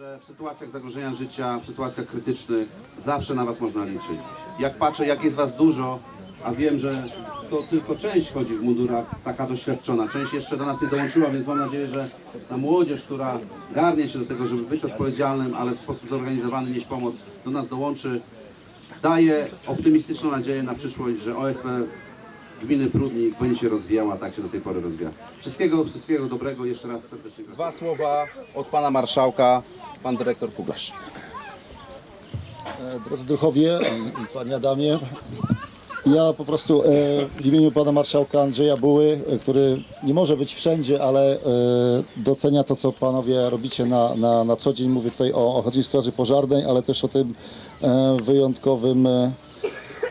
że w sytuacjach zagrożenia życia, w sytuacjach krytycznych zawsze na Was można liczyć. Jak patrzę, jak jest Was dużo, a wiem, że to tylko część chodzi w mundurach taka doświadczona, część jeszcze do nas nie dołączyła, więc mam nadzieję, że ta młodzież, która garnie się do tego, żeby być odpowiedzialnym, ale w sposób zorganizowany nieść pomoc, do nas dołączy, daje optymistyczną nadzieję na przyszłość, że OSP gminy Prudnik będzie się rozwijała, tak się do tej pory rozwija. Wszystkiego, wszystkiego dobrego, jeszcze raz serdecznie gratuluję. Dwa słowa od pana marszałka, pan dyrektor Kuglarz. E, Drodzy i panie Adamie, ja po prostu e, w imieniu pana marszałka Andrzeja Buły, e, który nie może być wszędzie, ale docenia to, co panowie robicie na, na, na co dzień. Mówię tutaj o Ochotniczej Straży Pożarnej, ale też o tym wyjątkowym,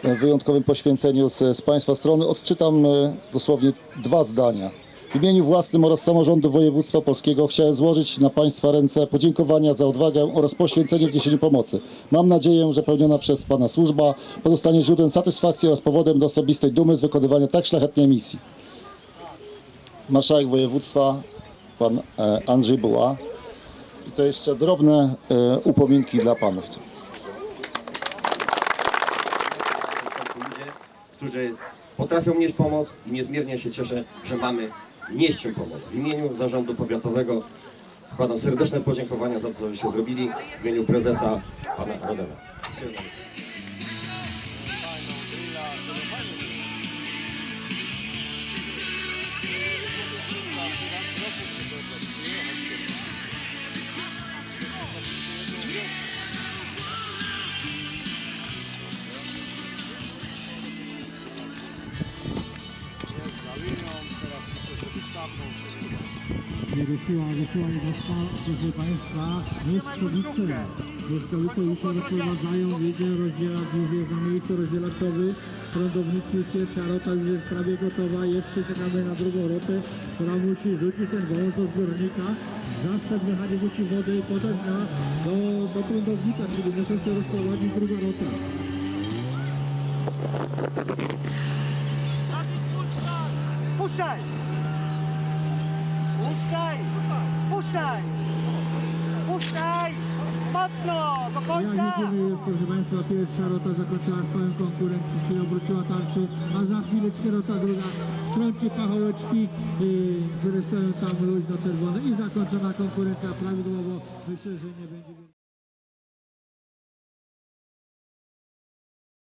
wyjątkowym poświęceniu z, z państwa strony. Odczytam e, dosłownie dwa zdania. W imieniu własnym oraz samorządu województwa polskiego chciałem złożyć na Państwa ręce podziękowania za odwagę oraz poświęcenie w niesieniu pomocy. Mam nadzieję, że pełniona przez Pana służba pozostanie źródłem satysfakcji oraz powodem do osobistej dumy z wykonywania tak szlachetnej misji. Marszałek województwa, Pan e, Andrzej Buła. I to jeszcze drobne e, upominki dla Panów. Którzy potrafią nieść pomoc i niezmiernie się cieszę, że mamy nieść im pomoc. W imieniu Zarządu Powiatowego składam serdeczne podziękowania za to, co żeście zrobili w imieniu prezesa pana Rodena. Wyruszyła, wysłała jednostwa, proszę Państwa, błyskawice. Błyskawice już się rozprowadzają, jedzie rozdzielacz, już na miejscu rozdzielaczowy. Prądownicy, pierwsza rota już jest prawie gotowa, jeszcze czekamy na drugą rotę, która musi rzucić ten wąż do zbiornika. Zastęp mechanie musi wodę i podać na, do, do prądownika, czyli muszą się rozprowadzić druga rota. Puszczaj! Puszczaj! Puszczaj! Puszczaj! Mocno! Do Ja końca! widzimy już, proszę Państwa, pierwsza rota zakończyła swoją konkurencję, czyli obróciła tarczy, a za chwileczkę rota druga strąci pachołeczki, yy, które stoją tam luźno czerwone i zakończona konkurencja prawidłowo. Myślę, że nie będzie...